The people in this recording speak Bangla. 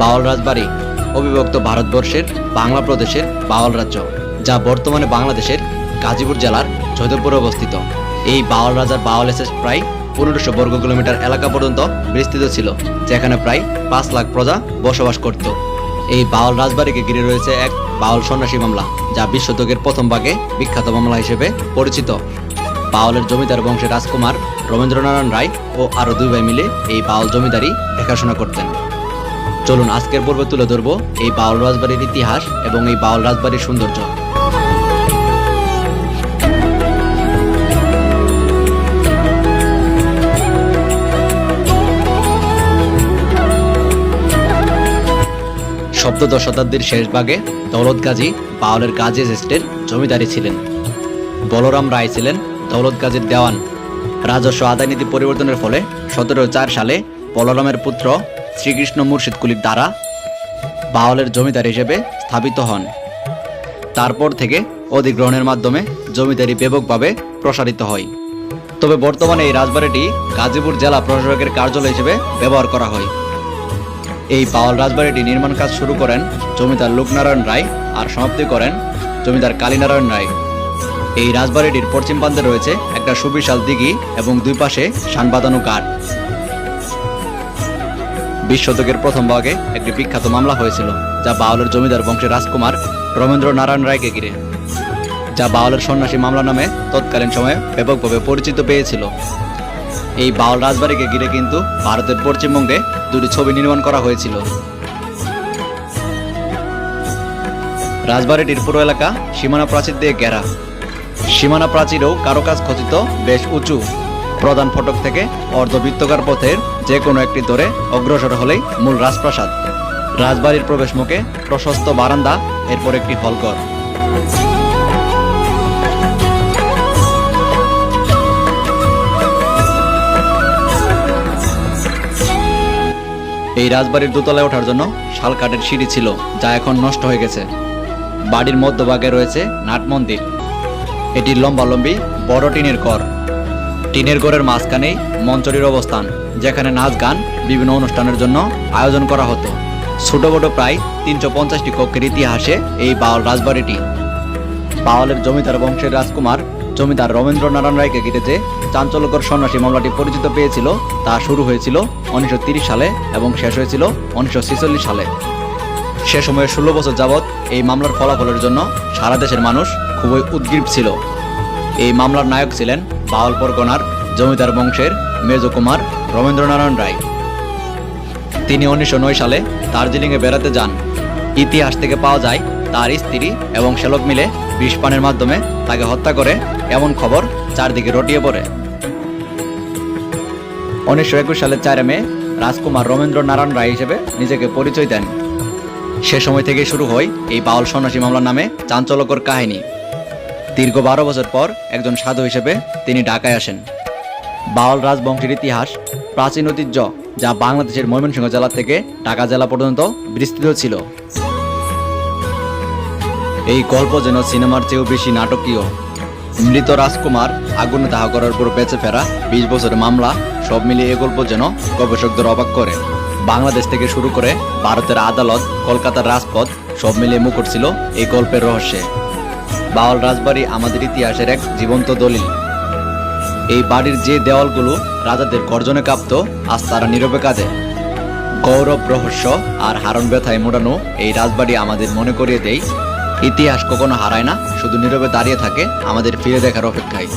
বাওয়াল রাজবাড়ি, অবিভক্ত ভারতবর্ষের বাংলা প্রদেশের বাওয়াল রাজ্য, যা বর্তমানে বাংলাদেশের গাজীপুর জেলার জয়দেবপুরে অবস্থিত। এই বাওয়াল রাজার বাওয়াল এসেস প্রায় পনেরোশো বর্গ কিলোমিটার এলাকা পর্যন্ত বিস্তৃত ছিল, যেখানে প্রায় পাঁচ লাখ প্রজা বসবাস করত। এই বাওয়াল রাজবাড়িকে ঘিরে রয়েছে এক বাওয়াল সন্ন্যাসী মামলা, যা বিশ শতকের প্রথম ভাগে বিখ্যাত মামলা হিসেবে পরিচিত। বাওয়ালের জমিদার বংশের রাজকুমার রবীন্দ্রনারায়ণ রায় ও আরও দুই ভাই মিলে এই বাওয়াল জমিদারি দেখাশোনা করতেন। চলুন আজকের পর্বে তুলে ধরবো এই বাউল রাজবাড়ির ইতিহাস এবং এই বাউল রাজবাড়ির সৌন্দর্য। সপ্তদশ শতাব্দীর শেষ ভাগে দৌলত গাজী বাউলের গাজী এস্টের জমিদারি ছিলেন। বলরাম রায় ছিলেন দৌলত গাজীর দেওয়ান। রাজস্ব আদায় নীতি পরিবর্তনের ফলে সতেরো চার সালে বলরামের পুত্র শ্রীকৃষ্ণ মুর্শিদ কুলির দ্বারা বাওয়ালের জমিদার হিসেবে স্থাপিত হন। তারপর থেকে অধিগ্রহণের মাধ্যমে জমিদারি ব্যাপকভাবে প্রসারিত হয়। তবে বর্তমানে এই রাজবাড়িটি গাজীপুর জেলা প্রশাসকের কার্যালয় হিসেবে ব্যবহার করা হয়। এই বাওয়াল রাজবাড়িটি নির্মাণ কাজ শুরু করেন জমিদার লোকনারায়ণ রায় আর সমাপ্তি করেন জমিদার কালীনারায়ণ রায়। এই রাজবাড়িটির পশ্চিম প্রান্তে রয়েছে একটা সুবিশাল দিঘি এবং দুই পাশে বাঁধানো কাঠ বিশ শতকের প্রথম ভাগে একটি বিখ্যাত মামলা হয়েছিল, যা বাউলের জমিদার বংশের রাজকুমার রবীন্দ্র নারায়ণ রায়কে ঘিরে, যা বাউলের সন্ন্যাসী মামলা নামে তৎকালীন সময়ে ব্যাপকভাবে পরিচিত পেয়েছিল। এই বাউল রাজবাড়িকে ঘিরে কিন্তু ভারতের পশ্চিমবঙ্গে দুটি ছবি নির্মাণ করা হয়েছিল। রাজবাড়িটির পুরো এলাকা সীমানা প্রাচীর দিয়ে ঘেরা। সীমানা প্রাচীরেও কারুকাজ খচিত, বেশ উঁচু। প্রধান ফটক থেকে অর্ধবৃত্তকার পথের যে কোনো একটি ধরে অগ্রসর হলেই মূল রাজপ্রাসাদ। রাজবাড়ির প্রবেশ মুখে প্রশস্ত বারান্দা, এরপর একটি হলঘর। এই রাজবাড়ির দোতলায় ওঠার জন্য শাল কাঠের সিঁড়ি ছিল, যা এখন নষ্ট হয়ে গেছে। বাড়ির মধ্যভাগে রয়েছে নাট মন্দির। এটি লম্বালম্বি বড় টিনের ঘর। টিনের ঘরের মাঝখানেই মঞ্চটির অবস্থান, যেখানে নাচ, গান, বিভিন্ন অনুষ্ঠানের জন্য আয়োজন করা হতো। ছোট বড় প্রায় তিনশো পঞ্চাশটি কক্ষের ইতিহাসে এই বাওয়াল রাজবাড়িটি। বাওয়ালের জমিদার বংশের রাজকুমার জমিদার রবীন্দ্রনারায়ণ রায়কে ঘিরে যে চাঞ্চল্যকর সন্ন্যাসী মামলাটি পরিচিত পেয়েছিল। তা শুরু হয়েছিল উনিশশো সালে এবং শেষ হয়েছিল উনিশশো ছেচল্লিশ সালে। সে সময়ে ষোলো বছর যাবৎ এই মামলার ফলাফলের জন্য সারা দেশের মানুষ খুবই উদ্গ্রীব ছিল। এই মামলার নায়ক ছিলেন বাউল পরগনার জমিদার বংশের মেজ কুমার রবীন্দ্রনারায়ণ রায়। তিনি উনিশশো নয় সালে দার্জিলিংয়ে বেড়াতে যান। ইতিহাস থেকে পাওয়া যায় তার স্ত্রী এবং শ্যালক মিলে বিষ পানের মাধ্যমে তাকে হত্যা করে এমন খবর চারদিকে রটিয়ে পড়ে। উনিশশো একুশ সালের চারে মে রাজকুমার রবীন্দ্র নারায়ণ রায় হিসেবে নিজেকে পরিচয় দেন। সে সময় থেকে শুরু হয় এই বাউল সন্ন্যাসী মামলা নামে চাঞ্চল্যকর কাহিনী। দীর্ঘ বারো বছর পর একজন সাধু হিসেবে তিনি ঢাকায় আসেন। বাউল রাজবংশের ইতিহাস প্রাচীন ঐতিহ্য যা বাংলাদেশের ময়মনসিংহ জেলা থেকে ঢাকা জেলা পর্যন্ত বিস্তৃত ছিল। এই গল্প যেন সিনেমার চেয়েও বেশি নাটকীয়। মৃত রাজকুমার আগুন দাহ করার পর বেঁচে ফেরা বিশ বছরের মামলা, সব মিলিয়ে এই গল্প যেন গবেষকদের অবাক করে। বাংলাদেশ থেকে শুরু করে ভারতের আদালত, কলকাতার রাজপথ, সব মিলিয়ে মুখর ছিল এই গল্পের রহস্যে। বাওয়াল রাজবাড়ি আমাদের ইতিহাসের এক জীবন্ত দলিল। এই বাড়ির যে দেওয়ালগুলো রাজাদের গর্জনে কাঁপত, আজ তারা নীরবে কাঁদে। গৌরব রহস্য আর হারণ ব্যথায় মোড়ানো এই রাজবাড়ি আমাদের মনে করিয়ে দেয়, ইতিহাস কখনো হারায় না, শুধু নীরবে দাঁড়িয়ে থাকে আমাদের ফিরে দেখার অপেক্ষায়।